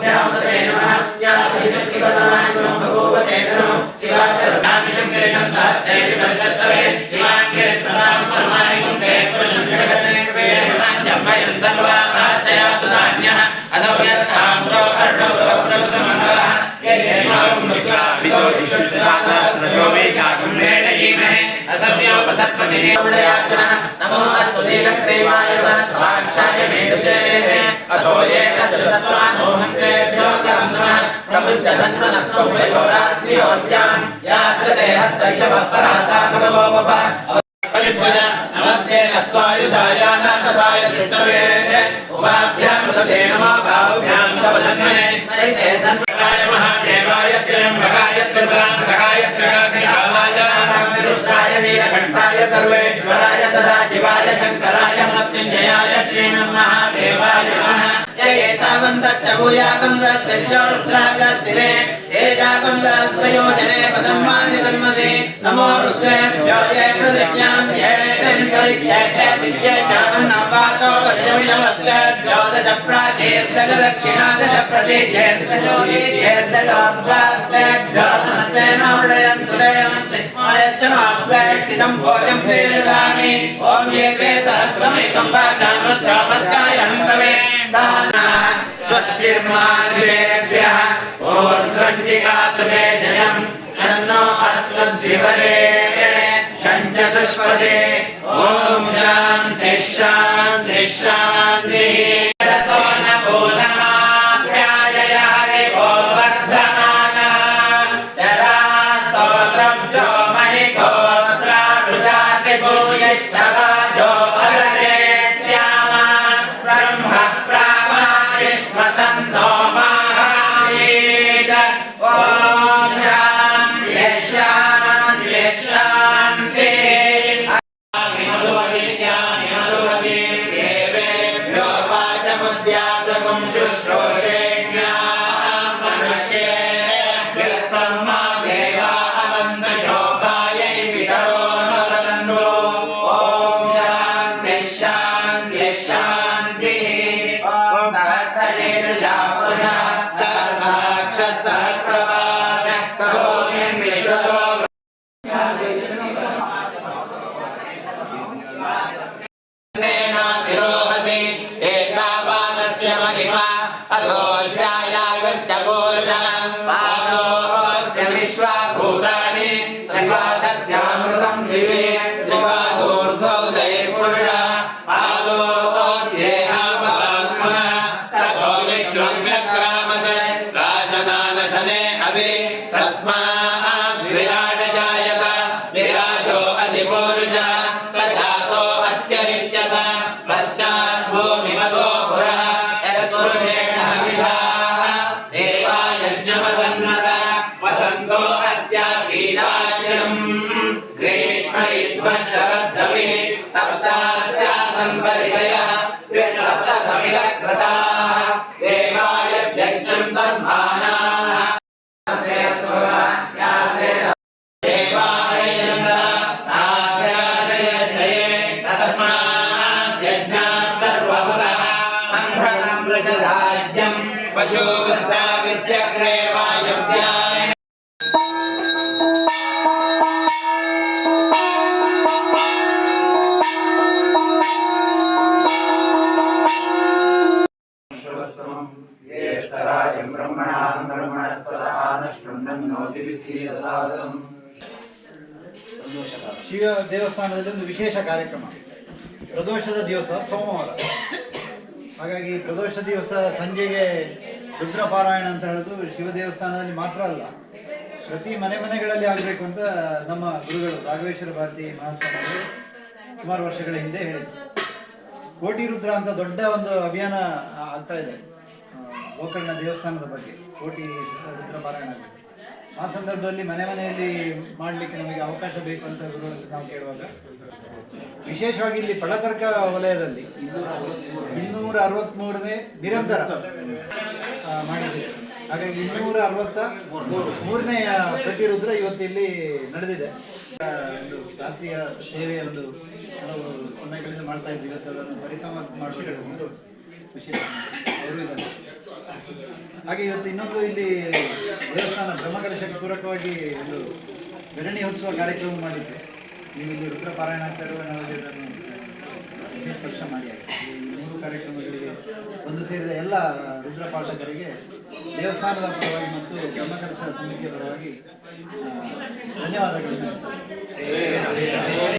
Now, नमो अस्तु नीलग्रीवाय सहस्राक्षाय मेढुषे अथो ये तस्य सत्त्वानोऽहं करं नमः प्रबुद्धधन्वनस्तु वयोरात्रियोर्जान् यात्रते हस्तैषवपराता परिभुज नमस्ते अस्त्वायुधाय नाथसाय दृष्टवे उपाभ्यामृतते नमो बाहुभ्यां तव धन्वने हरिते धन्वनाय महादेवाय त्र्यम्बकाय त्रिपुरान्तकाय रुद्राय वीरकण्ठाय सर्वेश्वराय सदाशिवाय शङ्कराय मृत्युञ्जयाय श्रीमन्महादेवाय नमः य एतावन्तश्च भूयाकं सत्यश्चो रुद्राभिदस्तिरे एजाकं सहस्रयोजने पदम्मानि तन्मसि नमो रुद्रेभ्यो ये प्रतिज्ञां ये करिष्ये दिव्येशामन्नवातो वर्षमिषवत्तेभ्यो दश प्राचीर्दश दक्षिणा दश प्रतीचेर्दशोलीर्दशोर्ध्वास्तेभ्यो नमस्ते नोडयन्तु శ్రేష్టం భోజం తే దదామి ఓం ఏ తే సహస్రమేకం వాచాం రుద్రామర్చాయ హంతవే దానా స్వస్తిర్మాషేభ్యః ఓర్ధ్వంజిగాతవేశయం షన్నో అస్మద్వివరే షంచతుష్పదే ఓం శాంతి శాంతి శాంతి. गोत्रारुदासि भूयिष्ठवाजो वरदे स्याम ब्रह्म प्रामायुष्मतन्नो माहावीर ॐ शान्ति शान्ति शान्तिः मधुमदिश्यामि मधुमतीं देवेभ्यो वाचमुद्यासकं शुश्रूषेण्याः যারা ग्रीष्म इद्वः शरद्धविः सप्तास्यासन् परितयः त्रिसप्त समिलकृताः देवायज्ञम् तन्मानाः पशुग्रे ज्येष्ठराजं ಶಿವ ದೇವಸ್ಥಾನದಲ್ಲಿ ಒಂದು ವಿಶೇಷ ಕಾರ್ಯಕ್ರಮ. ಪ್ರದೋಷದ ದಿವಸ ಸೋಮವಾರ. ಹಾಗಾಗಿ ಪ್ರದೋಷ ದಿವಸ ಸಂಜೆಗೆ ರುದ್ರಪಾರಾಯಣ ಅಂತ ಹೇಳೋದು ಶಿವ ದೇವಸ್ಥಾನದಲ್ಲಿ ಮಾತ್ರ ಅಲ್ಲ. ಪ್ರತಿ ಮನೆ ಮನೆಗಳಲ್ಲಿ ಆಗಬೇಕು ಅಂತ ನಮ್ಮ ಗುರುಗಳು ರಾಘವೇಶ್ವರ ಭಾರತಿ ಮಹಾಸ್ವಾಮಿ ಸುಮಾರು ವರ್ಷಗಳ ಹಿಂದೆ ಹೇಳಿದರು. ಕೋಟಿ ರುದ್ರ ಅಂತ ದೊಡ್ಡ ಒಂದು ಅಭಿಯಾನ ಆಗ್ತಾ ಇದೆ. ಗೋಕರ್ಣ ದೇವಸ್ಥಾನದ ಬಗ್ಗೆ ಕೋಟಿ ರುದ್ರ ಪಾರಾಯಣ ಬಗ್ಗೆ. ಆ ಸಂದರ್ಭದಲ್ಲಿ ಮನೆ ಮನೆಯಲ್ಲಿ ಮಾಡಲಿಕ್ಕೆ ನಮಗೆ ಅವಕಾಶ ಬೇಕು ಅಂತ ನಾವು ಕೇಳುವಾಗ, ವಿಶೇಷವಾಗಿ ಇಲ್ಲಿ ಪಳತರ್ಕ ವಲಯದಲ್ಲಿ ಇನ್ನೂರ ಅರವತ್ತ್ಮೂರನೇ ನಿರಂತರ ಮಾಡಿದೆ ಹಾಗಾಗಿ ಇನ್ನೂರ ಅರವತ್ತ ಮೂರನೆಯ ಪ್ರತಿರುದ್ರ ಇವತ್ತು ಇಲ್ಲಿ ನಡೆದಿದೆ. ರಾತ್ರಿಯ ಸೇವೆ, ಒಂದು ಕೆಲವು ಸಮಯಗಳಿಂದ ಮಾಡ್ತಾ ಇದ್ದೀವಿ. ಅದನ್ನು ಪರಿಸಮ ಮಾಡಬೇಕು ಒಂದು ಖುಷಿ. ಅವರು ಹಾಗೆ ಇವತ್ತು ಇನ್ನೊಂದು ಇಲ್ಲಿ ದೇವಸ್ಥಾನ ಬ್ರಹ್ಮಕಲಶಕ್ಕೆ ಪೂರಕವಾಗಿ ಒಂದು ಬೆರಣಿ ಉತ್ಸವ ಕಾರ್ಯಕ್ರಮ ಮಾಡಿದ್ದೆ ನೀವು ಇಲ್ಲಿ ರುದ್ರ ಪಾರಾಯಣ ನಾವು ಇದನ್ನು ಸ್ಪರ್ಶ ಮಾಡಿ ಮೂರು ಕಾರ್ಯಕ್ರಮಗಳಿಗೆ ಒಂದು ಸೇರಿದ ಎಲ್ಲ ರುದ್ರ ಪಾಠಕರಿಗೆ ದೇವಸ್ಥಾನದ ಪರವಾಗಿ ಮತ್ತು ಬ್ರಹ್ಮಕಲಶ ಸಮಿತಿಯ ಪರವಾಗಿ ಧನ್ಯವಾದಗಳನ್ನು ಹೇಳ್ತೇನೆ.